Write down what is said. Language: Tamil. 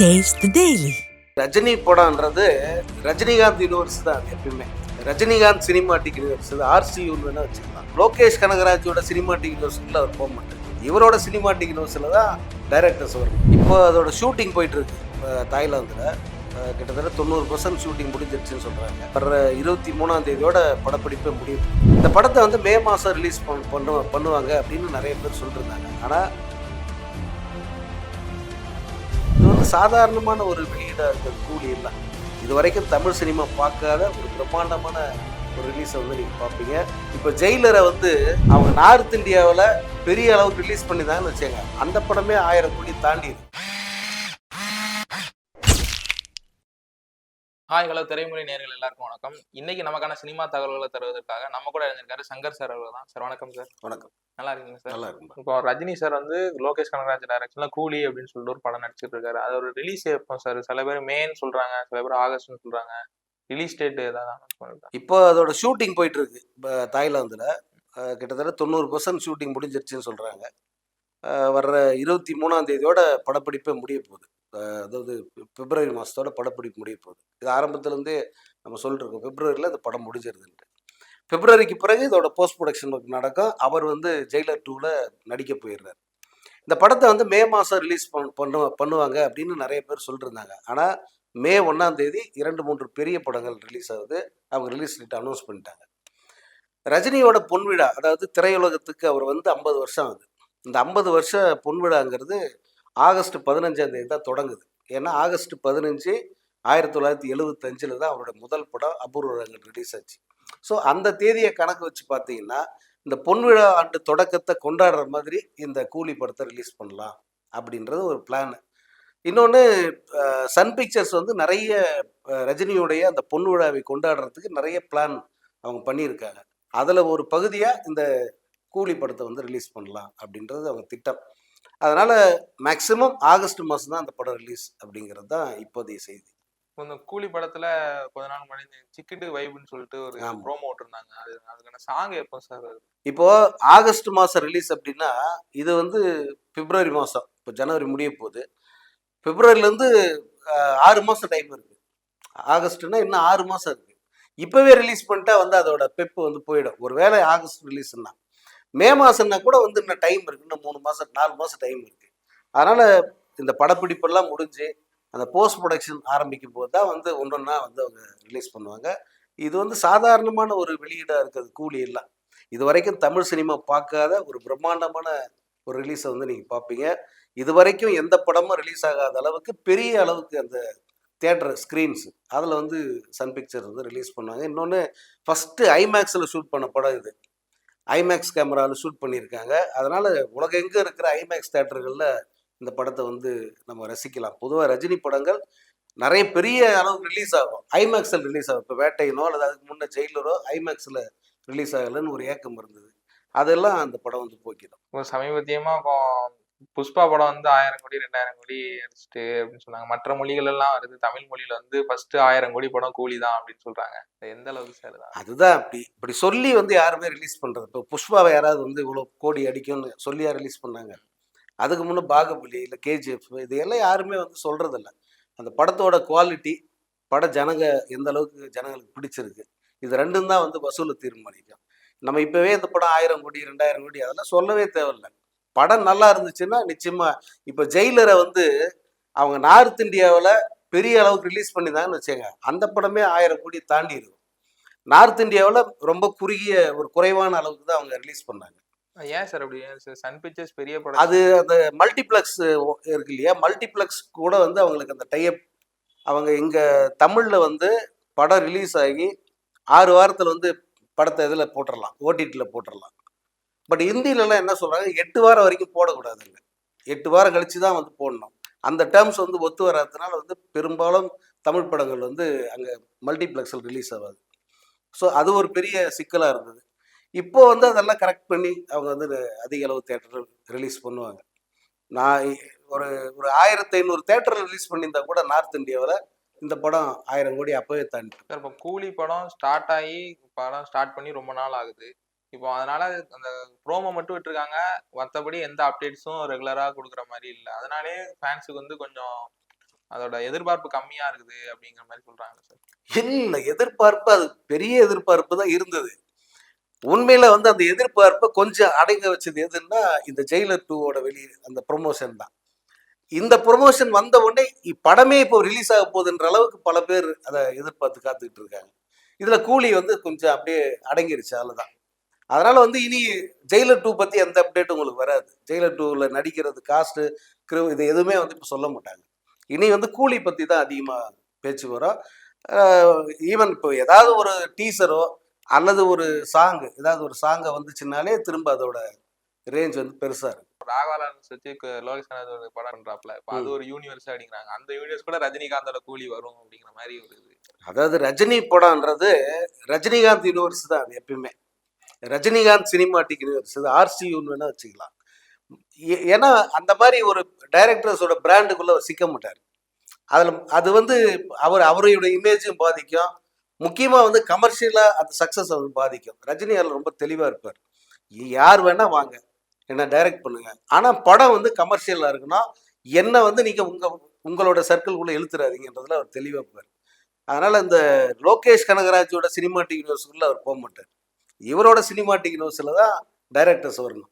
டேஸ்ட் டெய்லி ரஜினி படம்ன்றது ரஜினிகாந்த் யூனிவர்ஸ் தான் அது எப்பயுமே. Rajinikanth cinematic universe RC universe வச்சுக்கலாம் லோகேஷ் கனகராஜோட சினிமாட்டிக் யூனிவர்ஸ்க்குள்ள அவர் போக மாட்டார் இவரோட சினிமாட்டிக் யூனிவர்ஸில் தான் டைரக்டர்ஸ் வரும். இப்போ அதோட ஷூட்டிங் போயிட்டு இருக்கு தாய்லாந்தில். கிட்டத்தட்ட தொண்ணூறு பர்சன்ட் ஷூட்டிங் முடிஞ்சிருச்சுன்னு சொல்கிறாங்க வர்ற இருபத்தி மூணாம் தேதியோட படப்பிடிப்பே முடியும் இந்த படத்தை வந்து மே மாதம் ரிலீஸ் பண்ண பண்ணு பண்ணுவாங்க அப்படின்னு நிறைய பேர் சொல்லியிருந்தாங்க ஆனால் சாதாரணமான ஒரு வெளியீடாக இருக்கிற கூலி இல்லை. இது வரைக்கும் தமிழ் சினிமா பார்க்காத ஒரு பிரம்மாண்டமான ஒரு ரிலீஸை வந்து நீங்கள் பார்ப்பீங்க. இப்போ ஜெயிலரை வந்து அவங்க நார்த் இந்தியாவில் பெரிய அளவுக்கு ரிலீஸ் பண்ணிதாங்கன்னு வச்சுங்க அந்த படமே ஆயிரம் கோடி தாண்டி ஹாய் ஹலோ திரைமொழி நேர்கள் எல்லாருக்கும் வணக்கம். இன்னைக்கு நமக்கான சினிமா தகவல்களை தருவதற்காக நம்ம கூட இருந்திருக்காரு சங்கர் சார் அவர்கள் தான் சார் வணக்கம் சார். வணக்கம். நல்லா இருக்கீங்க சார்? நல்லா இருக்கும் இப்போ ரஜினி சார் வந்து லோகேஷ் கனகராஜ் டைரக்ஷன்ல கூலி அப்படின்னு சொல்லிட்டு ஒரு படம் நடிச்சிட்டு இருக்காரு. அது ஒரு ரிலீஸ் எப்போ சார். சில பேர் மேன்னு சொல்றாங்க சில பேர் ஆகஸ்ட்னு சொல்றாங்க. ரிலீஸ் டேட் ஏதாவது. இப்போ அதோட ஷூட்டிங் போயிட்டு இருக்கு இப்போ தாய்லாந்தில் கிட்டத்தட்ட தொண்ணூறு பர்சன்ட் ஷூட்டிங் முடிஞ்சிருச்சுன்னு சொல்கிறாங்க வர்ற இருபத்தி மூணாம் தேதியோட படப்பிடிப்பே முடிய போகுது. அதாவது பிப்ரவரி மாதத்தோட படப்பிடிப்பு முடிய போகுது. இது ஆரம்பத்துலேருந்தே நம்ம சொல்லிட்டு பிப்ரவரியில் இந்த படம் முடிஞ்சிருதுன்ட்டு. பிப்ரவரிக்கு பிறகு இதோட போஸ்ட் ப்ரொடக்ஷன் ஒர்க் நடக்கும். அவர் வந்து ஜெயிலர் டூவில் நடிக்க போயிடுறாரு. இந்த படத்தை வந்து மே மாதம் ரிலீஸ் பண் பண்ணு பண்ணுவாங்க அப்படின்னு நிறைய பேர் சொல்லியிருந்தாங்க ஆனால் மே ஒன்றாம் தேதி இரண்டு மூன்று பெரிய படங்கள் ரிலீஸ் ஆகுது. அவங்க ரிலீஸ் டேட் அனௌன்ஸ் பண்ணிட்டாங்க. ரஜினியோட பொன்விழா அதாவது திரையுலகத்துக்கு அவர் வந்து ஐம்பது வருஷம் ஆகுது. இந்த ஐம்பது வருஷ பொன்விழாங்கிறது ஆகஸ்ட் பதினஞ்சாம் தேதி தான் தொடங்குது. ஏன்னா ஆகஸ்ட் பதினஞ்சு ஆயிரத்தி தொள்ளாயிரத்தி எழுபத்தஞ்சில் தான் அவரோட முதல் படம் அபூர்வங்கள் ரிலீஸ் ஆச்சு. ஸோ அந்த தேதியை கணக்கு வச்சு பார்த்தீங்கன்னா இந்த பொன்விழா ஆண்டு தொடக்கத்தை கொண்டாடுற மாதிரி இந்த கூலி படத்தை ரிலீஸ் பண்ணலாம் அப்படின்றது ஒரு பிளான் இன்னொன்று சன் பிக்சர்ஸ் வந்து நிறைய ரஜினியுடைய அந்த பொன் விழாவை கொண்டாடுறதுக்கு நிறைய பிளான் அவங்க பண்ணியிருக்காங்க. அதில் ஒரு பகுதியாக இந்த கூலி படத்தை வந்து ரிலீஸ் பண்ணலாம் அப்படின்றது அவங்க திட்டம். அதனால் மேக்ஸிமம் ஆகஸ்ட் மாதம் தான் அந்த படம் ரிலீஸ் அப்படிங்கிறது தான் இப்போதைய செய்தி. இந்த கூலி படத்துல கொஞ்ச நாள் முன்னாடி சிக்கிட்டு வைப்னு சொல்லிட்டு ஒரு. ப்ரோமோ விட்டுருந்தாங்க. அது அதுக்கான சாங் எப்போ சார் இப்போ ஆகஸ்ட் மாதம் ரிலீஸ் அப்படின்னா இது வந்து பிப்ரவரி மாதம் இப்போ ஜனவரி முடிய போகுது. பிப்ரவரிலேருந்து ஆறு மாதம் டைம் இருக்குது ஆகஸ்ட்னா இன்னும் ஆறு மாதம் இருக்குது இப்போவே ரிலீஸ் பண்ணிட்டா வந்து அதோட பெப்பு வந்து போயிடும். ஒருவேளை ஆகஸ்ட் ரிலீஸ்னா மே மாதம்னா கூட வந்து இன்னும் டைம் இருக்குது இன்னும் மூணு மாதம் நாலு மாதம் டைம் இருக்குது அதனால் இந்த படப்பிடிப்பெல்லாம் முடிஞ்சு அந்த போஸ்ட் ப்ரொடக்ஷன் ஆரம்பிக்கும் போது தான் வந்து ஒன்றொன்னா வந்து அவங்க ரிலீஸ் பண்ணுவாங்க. இது வந்து சாதாரணமான ஒரு வெளியீடாக இருக்கிறது கூலி எல்லாம் இது வரைக்கும் தமிழ் சினிமா பார்க்காத ஒரு பிரம்மாண்டமான ஒரு ரிலீஸை வந்து நீங்கள் பார்ப்பீங்க. இது வரைக்கும் எந்த படமும் ரிலீஸ் ஆகாத அளவுக்கு பெரிய அளவுக்கு அந்த தேட்டர் ஸ்க்ரீன்ஸ் அதில் வந்து சன் பிக்சர் வந்து ரிலீஸ் பண்ணுவாங்க. இன்னொன்று ஃபஸ்ட்டு ஐமேக்ஸில் ஷூட் பண்ண படம் இது. ஐமேக்ஸ் கேமராவில் ஷூட் பண்ணியிருக்காங்க. அதனால் உலகெங்கே இருக்கிற ஐமேக்ஸ் தேட்டர்களில் இந்த படத்தை வந்து நம்ம ரசிக்கலாம். பொதுவாக ரஜினி படங்கள் நிறைய பெரிய அளவு ரிலீஸ் ஆகும். ஐமேக்ஸில் ரிலீஸ் ஆகும். இப்போ வேட்டையினோ அல்லது அதுக்கு முன்னே ஜெயிலரோ ஐமேக்ஸில் ரிலீஸ் ஆகலைன்னு ஒரு ஏக்கம் இருந்தது. அதெல்லாம் அந்த படம் வந்து போக்கிடும். சமீபத்தியமாக இப்போ புஷ்பா படம் வந்து ஆயிரம் கோடி ரெண்டாயிரம் கோடி அடிச்சுட்டு அப்படின்னு சொன்னாங்க. மற்ற மொழிகள் எல்லாம் வருது. தமிழ் மொழியில வந்து ஃபர்ஸ்ட் ஆயிரம் கோடி படம் கூலி தான் அப்படின்னு சொல்றாங்க. எந்த அளவுக்கு சார் தான் அதுதான் அப்படி. இப்படி சொல்லி வந்து யாருமே ரிலீஸ் பண்ணுறது இப்போ புஷ்பாவை யாராவது வந்து இவ்வளோ கோடி அடிக்கும்னு சொல்லியா ரிலீஸ் பண்ணாங்க? அதுக்கு முன்னே பாகுபலி இல்லை கேஜிஎஃப் இதையெல்லாம் யாருமே வந்து சொல்கிறதில்ல அந்த படத்தோட குவாலிட்டி பட ஜனங்க எந்த அளவுக்கு ஜனங்களுக்கு பிடிச்சிருக்கு இது ரெண்டும் தான் வந்து வசூலை தீர்மானிக்கும். நம்ம இப்போவே இந்த படம் ஆயிரம் கோடி ரெண்டாயிரம் கோடி அதெல்லாம் சொல்லவே தேவையில்ல. படம் நல்லா இருந்துச்சுன்னா நிச்சயமா இப்போ ஜெயிலரை வந்து அவங்க நார்த் இந்தியாவில் பெரிய அளவுக்கு ரிலீஸ் பண்ணிதாங்கன்னு வச்சுங்க அந்த படமே ஆயிரம் கோடி தாண்டி இருக்கும் நார்த் இந்தியாவில் ரொம்ப குறுகிய ஒரு குறைவான அளவுக்கு தான் அவங்க ரிலீஸ் பண்ணாங்க. ஏன் சார் அப்படி? சார்? சன் பிக்சர்ஸ் பெரிய படம். அது அந்த மல்டிப்ளெக்ஸ் இருக்கு இல்லையா? மல்டிப்ளெக்ஸ் கூட வந்து அவங்களுக்கு அந்த டைப் அவங்க இங்கே தமிழில் வந்து படம் ரிலீஸ் ஆகி ஆறு வாரத்தில் வந்து படத்தை இதில் போட்டுடலாம் ஓடிடியில் போட்டுடலாம் பட் ஹிந்திலலாம் என்ன சொல்கிறாங்க எட்டு வாரம் வரைக்கும் போடக்கூடாதுங்க. எட்டு வாரம் கழிச்சு தான் வந்து போடணும். அந்த டேர்ம்ஸ் வந்து ஒத்து வராததுனால வந்து பெரும்பாலும் தமிழ் படங்கள் வந்து அங்கே மல்டிப்ளெக்ஸில் ரிலீஸ் ஆகாது. ஸோ அது ஒரு பெரிய சிக்கலாக இருந்தது. இப்போ வந்து அதெல்லாம் கரெக்ட் பண்ணி அவங்க வந்து அதிக அளவு தேட்டர் ரிலீஸ் பண்ணுவாங்க. நான் ஒரு ஒரு ஆயிரத்தி ஐநூறு தேட்டரில் ரிலீஸ் பண்ணியிருந்தா கூட நார்த் இந்தியாவில் இந்த படம் ஆயிரம் கோடி அப்போவே தாண்டி இப்போ கூலி படம் ஸ்டார்ட் ஆகி படம் ஸ்டார்ட் பண்ணி ரொம்ப நாள் ஆகுது. இப்போ அதனால அந்த ப்ரோமோ மட்டும் விட்டுருக்காங்க. மற்றபடி எந்த அப்டேட்ஸும் ரெகுலராக கொடுக்குற மாதிரி இல்லை. அதனாலே ஃபேன்ஸுக்கு வந்து கொஞ்சம் அதோட எதிர்பார்ப்பு கம்மியா இருக்குது அப்படிங்கிற மாதிரி சொல்றாங்க சார் இல்லை எதிர்பார்ப்பு? அது பெரிய எதிர்பார்ப்பு தான் இருந்தது. உண்மையில வந்து அந்த எதிர்பார்ப்பை கொஞ்சம் அடங்க வச்சது எதுன்னா இந்த ஜெயிலர் டூவோட வெளியே அந்த ப்ரொமோஷன் தான். இந்த ப்ரொமோஷன் வந்த உடனே இப்படமே படமே இப்போ ரிலீஸ் ஆக போகுதுன்ற அளவுக்கு பல பேர் அதை எதிர்பார்த்து காத்துக்கிட்டு இருக்காங்க. இதுல கூலி வந்து கொஞ்சம் அப்படியே அடங்கிருச்சு அவ்வளவுதான். அதனால வந்து இனி ஜெயிலர் டூ பத்தி எந்த அப்டேட்டும் உங்களுக்கு வராது. ஜெயிலர் டூவில் நடிக்கிறது காஸ்ட் கிரு இது எதுவுமே வந்து இப்போ சொல்ல மாட்டாங்க. இனி வந்து கூலி பத்தி தான் அதிகமா பேச்சு வரும். ஈவன் இப்போ ஏதாவது ஒரு டீசரோ அல்லது ஒரு சாங் ஏதாவது ஒரு சாங்கை வந்துச்சுனாலே திரும்ப அதோட ரேஞ்ச் வந்து பெருசா இருக்கும். ராகவாலான்ஸ் வச்சு கு- லோகேஷ் ஒரு படம் பண்றாப்ல இப்ப அது ஒரு யூனிவர்ஸ் அப்படிங்கிறாங்க அந்த யூனிவர்ஸ் கூட ரஜினிகாந்தோட கூலி வரும் அப்படிங்கிற மாதிரி ஒரு அதாவது ரஜினி படம்ன்றது ரஜினிகாந்த் யூனிவர்ஸ் தான் அது எப்பயுமே. ரஜினிகாந்த் சினிமாட்டிக் யூனிவர்ஸ் இது வேணால் வேணா வச்சுக்கலாம். ஏ- ஏன்னா அந்த மாதிரி ஒரு டைரக்டர்ஸோட பிராண்டுக்குள்ள சிக்க மாட்டார். அதில் அது வந்து அவர் அவருடைய இமேஜும் பாதிக்கும். முக்கியமாக வந்து கமர்ஷியலாக அந்த சக்ஸஸ் வந்து பாதிக்கும். ரஜினி அதில் ரொம்ப தெளிவாக இருப்பார். யார் வேணால் வாங்க. என்ன டைரக்ட் பண்ணுங்க. ஆனால் படம் வந்து கமர்ஷியலாக இருக்கணும் என்ன வந்து நீங்கள் உங்கள் உங்களோட சர்க்கிள்குள்ளே இழுத்துறாதீங்கன்றதுல அவர் தெளிவாக இருப்பார். அதனால் இந்த லோகேஷ் கனகராஜோட சினிமாட்டிக் யூனிவர்ஸுக்குள்ளே அவர் போக மாட்டார். இவரோட சினிமாட்டிக் நியூஸில் தான் டைரக்டர்ஸ் வரணும்.